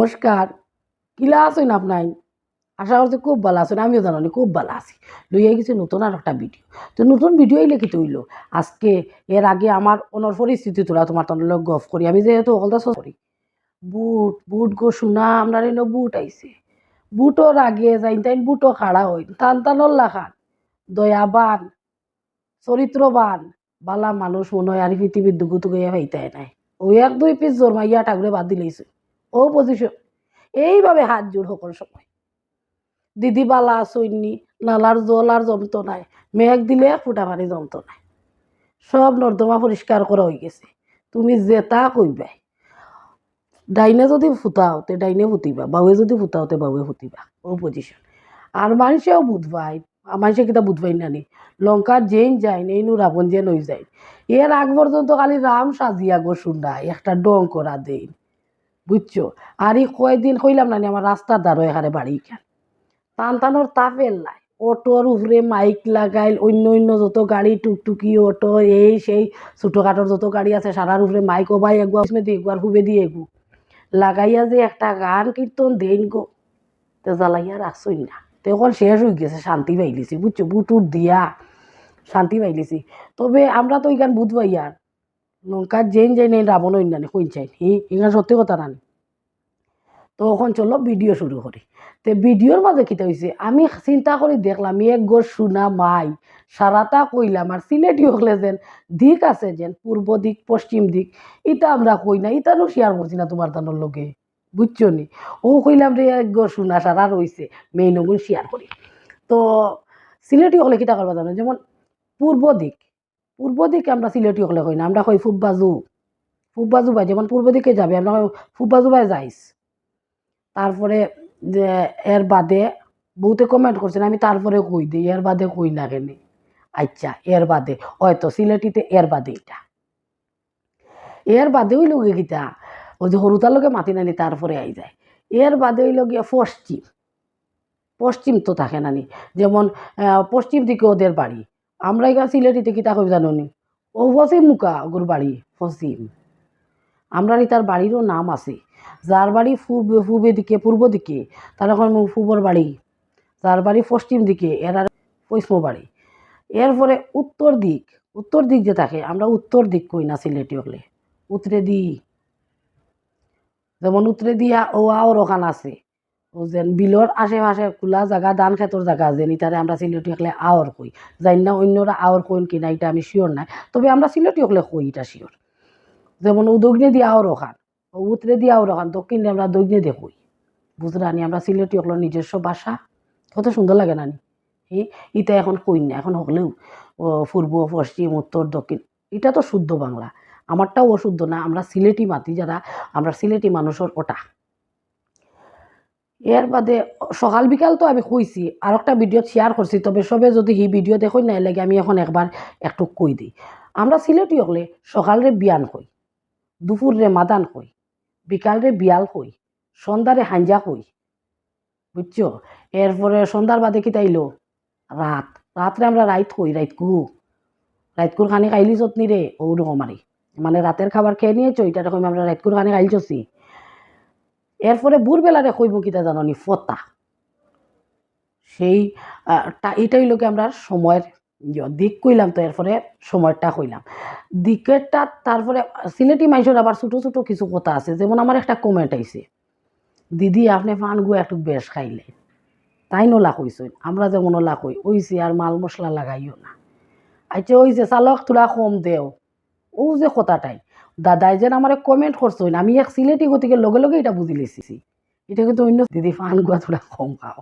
নমস্কার। কিলা আছেন আপনাই? আশা করছি খুব ভালো আছেন, আমিও জানি খুব ভালো আছি। লইয়া গেছি নতুন আর একটা ভিডিও। তো নতুন ভিডিও এলে কি তৈল? আজকে এর আগে আমার অনর পরিস্থিতি তোরা তোমার তখন লোক গফ করি। আমি যেহেতু অকলতা করি বুট বুট গো শুনা আমরা এনে বুট আইছে। বুটর আগে যাই তাই বুটও খাড়া হই টান টানল্লা খান। দয়াবান, চরিত্রবান, বালা মানুষ মনে হয় আর পৃথিবীর দুগু তুগাইয়া হইতে নাই। ও এক দুই পিস জোর মাইয়া ঠাকুরে বাদ দিলেইছে। ও পজিশন এইভাবে হাত জোর সকল সময়। দিদি বালা আসইনি নালার জল আর জমতো নাই। মেঘ দিলে ফুটা পানি জমতো নাই। সব নর্দমা পরিষ্কার করা হয়ে গেছে। তুমি জেতা কইবাই ডাইনে যদি ফুটাও তে ডাইনে ফুটিবা, বাউয়ে যদি ফুটাও তে বাউয়ে ফুটিবা ও পজিশন আর মানুষেও বুধবাই মানুষে কিতা বুধবাই নানি লঙ্কার জেন যায় এই নু রাবণ জেন হয়ে যায় এর আগ পর্যন্ত খালি রাম সাজিয়া গো শুনা একটা ডং করা দেই বুঝছ? আর এই কয়দিন কইলাম নানি আমার রাস্তার দ্বারো এখানে বাড়ি কেন টান টানোর তাপের লাই অটোর উপরে মাইক লাগাইল, অন্য অন্য যত গাড়ি, টুকটুকি অটো, এই সেই ছোটোখাটোর যত গাড়ি আছে, সারার উপরে মাইক ও ভাই একবার দিয়ে একবার হুবে দিয়ে এগু লাগাইয়া যে একটা গান কীর্তন দেন গো, তো জ্বালাইয়া রাখছই না। তো এখন শেষ হয়ে গেছে, শান্তি পাইলিছি, বুঝছ? বুটুট দিয়া শান্তি পাইলিছি। তবে আমরা তো এখান বুধ আর। লঙ্কার জেন যাই নেই রাবণ অন্যান্য কইন চাই এখানে সত্যি কথা নানি তো এখন চলো ভিডিও শুরু করি। তো ভিডিওর মাঝে কিতা হয়েছে আমি চিন্তা করে দেখলাম, এক গোর শুনা মাই। সারাটা কইলাম আর সিলেটি হলে যেন দিক আছে যেন পূর্ব দিক, পশ্চিম দিক। ইটা আমরা কই না ইটানো শেয়ার করছি না তোমার তানোর লগে। বুঝছ নি? ও কইলাম রে এক গোর শুনা সারা রয়েছে মেইন শেয়ার করি তো সিলেটি হলে কিতা করবা জানো? যেমন পূর্ব দিক। পূর্ব দিকে আমরা সিলেটি হলে কই না, আমরা কই ফুব্বাজু ফুব্বাজু ভাই, যেমন পূর্ব দিকে যাবে, আমরা ফুব্বাজু ভাই যাইস। তারপরে এর বাদে বহুতে কমেন্ট করছেন, আমি তারপরে কই দিই, এর বাদে কই না কেন? আচ্ছা এর বাদে হয়তো সিলেটিতে এর বাদে এটা। এর বাদে হইল গিয়ে গীতা ওই যে সরুতার লোকে মাতি নানি তারপরে আই যায়। এর বাদে হইল গিয়ে পশ্চিম। পশ্চিম তো থাকে নানি। যেমন পশ্চিম দিকে ওদের বাড়ি। আমরা এখানে সিলেটিতে কিতা কই জানো ও পশ্চিম মুকা ওগুর বাড়ি পশ্চিম আমরা তার বাড়িরও নাম আছে। যার বাড়ি পূব দিকে, পূর্ব দিকে, তার এখন পূবর বাড়ি। যার বাড়ি পশ্চিম দিকে, এর আর পশ্চিম বাড়ি। এরপরে উত্তর দিক উত্তর দিক যে থাকে, আমরা উত্তর দিক কই না সিলেটি হলে। উত্তরে দি। যেমন উত্তরে দিয়া ও আওর ওখান আছে। যেন বিলর আশেপাশে খোলা জায়গা ধান খেতর জায়গা যেন ইতারে আমরা সিলেটি হলে আওর কই। যাই না অন্যরা আওর কইন কিনা এটা আমি শিওর নাই। তবে আমরা সিলেটি হলে কই এটা শিওর যেমন উদগ্নে দিয়া আওর ওখান ও উত্তরে দিয়া আওর ওখান দক্ষিণে আমরা দক্ষিণে দেখুই বুঝলানি আমরা সিলেটি হলো নিজস্ব ভাষা। কত সুন্দর লাগে নানি ইটা এখন কই না এখন হলেও ও পূর্ব পশ্চিম উত্তর দক্ষিণ এটা তো শুদ্ধ বাংলা। আমারটাও অশুদ্ধ না, আমরা সিলেটি মাতি যারা, আমরা সিলেটি মানুষের ওটা। এর বাদে, সকাল বিকাল তো আমি কইছি আর একটা ভিডিও শেয়ার করছি তবে সবে যদি হি ভিডিও দেখই না লাগে, আমি এখন একবার একটু কই দিই। আমরা সিলেটি হলে সকালরে বিয়ান কই দুপুরে মাদান কই বিকালরে বিয়াল কই সন্ধ্যারে হাঞ্জা কই বুঝছ? এরপরে সন্ধ্যার বাদে কি তাইলো? রাত রাত্রে আমরা রাইত কই রাইতকু রাইতকুর খানি খাইলি চটনি রে ও রকমারি মানে রাতের খাবার খেয়ে নিয়েছো এটা রকম আমরা রাইতকুর খানি খাইলছি এরপরে ভোরবেলারে কইব কিতা জাননি? ফতা। সেই এটাই লোকে আমরা সময়ের ইয়ে, দিক কইলাম তো এরপরে সময়টা কইলাম। দিকেরটা তারপরে সিলেটি মাইসের আবার ছোটো ছোটো কিছু কথা আছে যেমন আমার একটা কমেন্ট আইছে। দিদি আপনি পান গু একটু বেশ খাইলে। তাই নলা কইছেন আমরা যেমন ওলা কই ওইছে আর মাল মশলা লাগাইও না। আচ্ছা ওই যে চালক তোরা কম দেও। ও যে কথাটাই দাদাই যেন আমার কমেন্ট করছেন আমি এক সিলেটি গতিকে লগে লগে এটা বুঝি লেছি। এটা কিন্তু অন্য দিদি পান গুয়া তোরা কম খাও।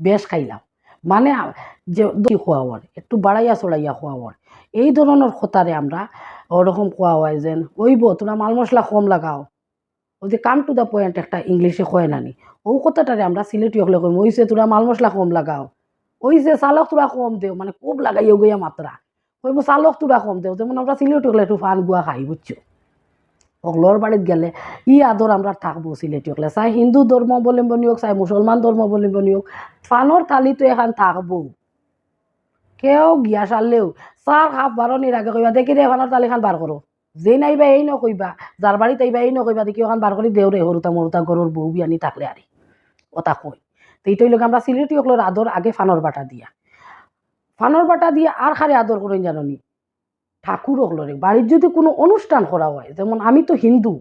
বেশ খাইলাম। মানে যে দই খোয়াওয়ার, একটু বাড়াইয়া চড়াইয়া খোয়াওয়ার। এই ধরনের কথারে আমরা ওরকম খোয়া হয় যেন ওইব, তোরা মাল মশলা কম লাগাও। ওই যে কাম টু দ্য পয়েন্ট একটা ইংলিশে কয় নানি ও কথাটারে আমরা সিলেটি হলে কই ওইসে তোরা মাল মশলা কম লাগাও। ওই যে চালক তোরা কম দেও। মানে খুব লাগাইও গিয়া মাত্রা। কইব চালক তোরা কম দেও যেমন আমরা সিলেটি হলে একটু ফান গুয়া খাই বুঝছ অগলোর বাড়িত গেলে, ই আদর আমরা থাকব সিলেটি চাই হিন্দু ধর্মাবলম্বনী হোক চাই মুসলমান ধর্মাবলম্বনী হোক ফানোর তালিতো এখান থাকব কেউ গিয়া সারলেও চার হাফ বারণির আগে কইবা দেখি রে ফানোর তালিখান বার করো যে নাইবা এই নকইবা যার বাড়িতে আইবা এই নকইবা দেখি ওখান বার করে দেওরে হরুতা মরুতা গরুর বউ বিয়ানি থাকলে আরে ওটা কই তো এইটাই লোক আমরা সিলেটি হকলোর আদর আগে ফানর বাটা দিয়া। ফানর বাটা দিয়ে আর খারে আদর করেন জাননি ঠাকুর হকলোরে বাড়ির যদি কোনো অনুষ্ঠান করা হয়, যেমন আমি তো হিন্দু,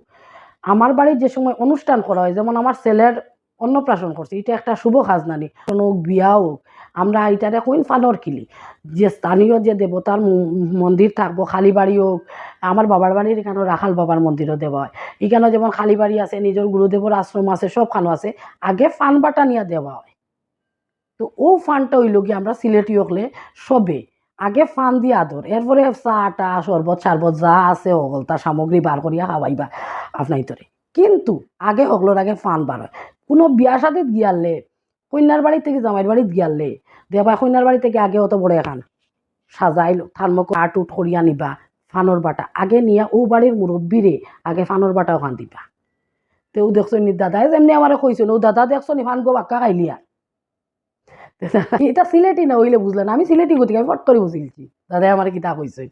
আমার বাড়ির যে সময় অনুষ্ঠান করা হয়, যেমন আমার ছেলের অন্নপ্রাশন করছে, এটা একটা শুভ কাজ নানি কোনো বিয়া হোক, আমরা এটারে কইন ফানর কিলি। যে স্থানীয় যে দেবতার মন্দির থাকব খালিবাড়ি হোক, আমার বাবার বাড়ির এখানে রাখাল বাবার মন্দিরও দেওয়া হয়। এখানে যেমন খালিবাড়ি আছে, নিজের গুরুদেবর আশ্রম আছে সব খানো আছে, আগে ফান বাটা নিয়ে দেওয়া হয়। তো ও ফানটা হইল কি আমরা সিলেটি হকলে সবে, আগে ফান দিয়ে আদর, এরপরে চাটা শরবত সারবত যা আছে ওগল তার সামগ্রী বার করিয়া খাওয়াইবা আপনার তোরে। কিন্তু আগে হকলোর আগে ফান বার হয়। কোনো বিয়া সাথে গিয়ালে কন্যার বাড়ি থেকে জামাইয়ের বাড়িতে গিয়ালে, দেবা কন্যার বাড়ি থেকে আগে অত বড় এখান, সাজাইল, থার্মক আট উঠ করিয়া নিবা, ফানর বাটা। আগে নিয়া ও বাড়ির মুরব্বীরে আগে ফানর বাটা ওখান দিবা। তেও দেখছ নি, দাদাই যেমনি আমার কইছিল ও দাদা দেখছ নি, ফান গো বাক্কা খাইলিয়া। এটা সিলেটি না হইলে বুঝলেন। আমি সিলেটি গতিকে আমি ফট করে বুঝিলছি দাদাই আমার কিতা কইছে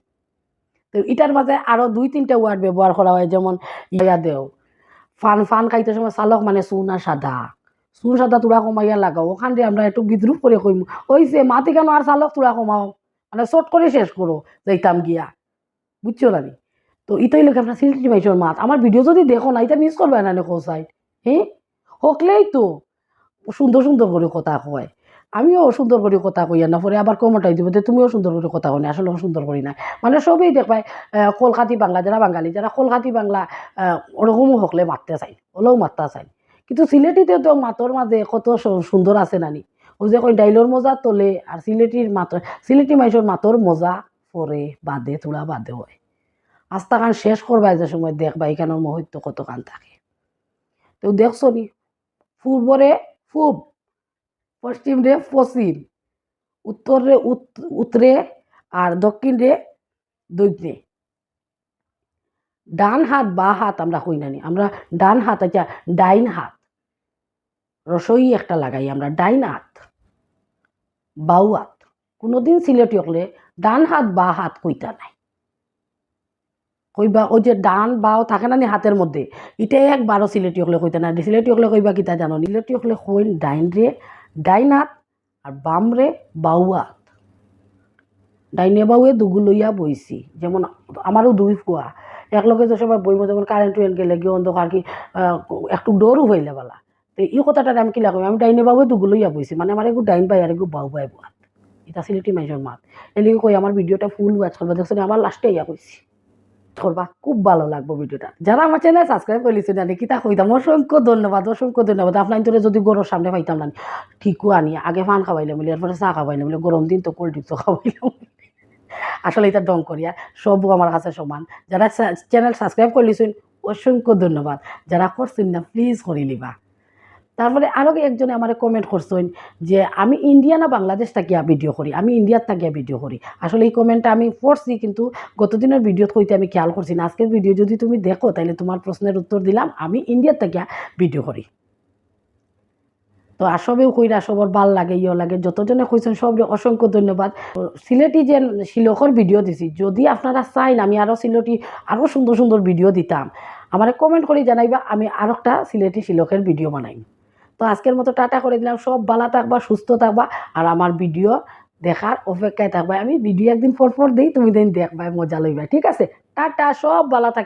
তো ইটার মাঝে আরও দুই, তিনটা ওয়ার্ড ব্যবহার করা হয়, যেমন ইয়া দেও। ফান ফান খাইতে সময় চালক মানে চুন আর সাদা। চুন, সাদা তুড়া কমাইয়া লাগাও। ওখান দিয়ে আমরা একটু বিদ্রুপ করে কইম। ওইছে মাতি কেন আর চালক তুড়া কমাও? মানে চট করে শেষ করো, যাইতাম গিয়া। বুঝছ না তো ইতাই লোক আপনার সিলেটি মাইসর মাত আমার ভিডিও যদি দেখো না এটা মিস করবে না কো সাইড হ্যাঁ হকলেই তো। সুন্দর সুন্দর করে কথা কয়। আমিও সুন্দর করে কথা কই না পরে আবার কমটাই দিব যে তুমিও সুন্দর করে কথা কই না, আসলে সুন্দর করি না। মানে সবই দেখবাই কলকাতি বাংলা, যারা বাঙালি, যারা কলকাতি বাংলা ওরকমও হকলে মারতে চাই, ওলেও মারতে চাই। কিন্তু সিলেটিতে তো মাতর মাঝে কত সুন্দর আছে নানি। ওই যে কই ডাইলর মজা তোলে, আর সিলেটির মাতর সিলেটি মাইসর মাতর মজা পরে বাদে, তোলা বাদে হয়। আস্তা কান শেষ করবা যে সময় দেখবা এখানের মহত্ব কত কান থাকে। তো দেখছ নি, পূর্বরে পূব পশ্চিম রে পশ্চিম, উত্তর রে উত- উত্তরে আর দক্ষিণ রে দক্ষিণে। ডান হাত, বা হাত আমরা কই নানি আমরা ডান হাত আচ্ছা ডাইন হাত। রসই একটা লাগাই আমরা, ডাইন হাত। বাউ হাত। কোনোদিন সিলেটি হলে ডান হাত, বা হাত কইতা নাই। কইবা ওই যে ডান, বাও থাকে না নি হাতের মধ্যে, ইটাই একবারও সিলেটি হলে কইতা না সিলেটি হলে কইবা কিতা জানো? সিলেটি হলে কইন ডাইন রে ডাইন হাত আর বাম রে বাউ হাত ডাইনে বাউয়ে দুগু লইয়া বইছি। যেমন আমারও দুই ফুয়া। একলগে যে সবাই বইব যেমন কারেন্ট টুয়েন গেলে গিয়ে অন্ধকার কি একটু ডরও হইলে বলা। তো এই কথাটা আমি কিলা কই আমি ডাইনে বাউয়ে দুগু লইয়া বইছি। মানে আমার এগু ডাইন বাই আর এগু বাউ বাই বাত এটা সিলেটি মাইজর মাত। এলিগে কই আমার ভিডিওটা ফুল ওয়াচ করবা। দেখছ নি, আমার লাস্টে ইয়া কইছি করবা। খুব ভালো লাগবো ভিডিওটা। যারা আমার চ্যানেল সাবস্ক্রাইব করেছে কি কিতা কইতাম। অসংখ্য ধন্যবাদ অসংখ্য ধন্যবাদ। আপনার তোরে যদি গরুর সামনে পাইতাম না ঠিকও আনি। আগে ফান খাওয়াইলাম বলে এরপরে চা খাওয়াইলাম বলে গরম দিন তো কোল্ড ড্রিঙ্কসও খাওয়াইলাম। আসলে এটা ডং করিয়া, সবও আমার কাছে সমান। যারা চ্যানেল সাবস্ক্রাইব করলিছেন অসংখ্য ধন্যবাদ। যারা করছেন না প্লিজ করে নিবা। তারপরে আরও একজনে আমার কমেন্ট করছেন যে, আমি ইন্ডিয়া না বাংলাদেশ থাকিয়া ভিডিও করি? আমি ইন্ডিয়ার থাকিয়া ভিডিও করি? আসলে এই কমেন্টটা আমি পড়ছি, কিন্তু গতদিনের ভিডিওত কইতে আমি খেয়াল করছি না। আজকের ভিডিও যদি তুমি দেখো তাহলে তোমার প্রশ্নের উত্তর দিলাম, আমি ইন্ডিয়ার থাকিয়া ভিডিও করি। তো আসবেও কইরা সবর ভালো লাগে ইয়ে লাগে, যতজনে কইছেন সব অসংখ্য ধন্যবাদ। সিলেটি যে শিলকর ভিডিও দিছি, যদি আপনারা চাইন, আমি আরও সিলেটি আরও সুন্দর সুন্দর ভিডিও দিতাম, আমার কমেন্ট করে জানাইবা, আমি আর একটা সিলেটি শিলকের ভিডিও বানাই তো আজকের মতো টাটা করে দিলাম। সব ভালো থাকবা, সুস্থ থাকবা আর আমার ভিডিও দেখার অপেক্ষায় থাকবা। আমি ভিডিও একদিন পর পর দিই, তুমি দিন দেখবা, মজা লইবা। ঠিক আছে? টাটা, সব ভালো থাক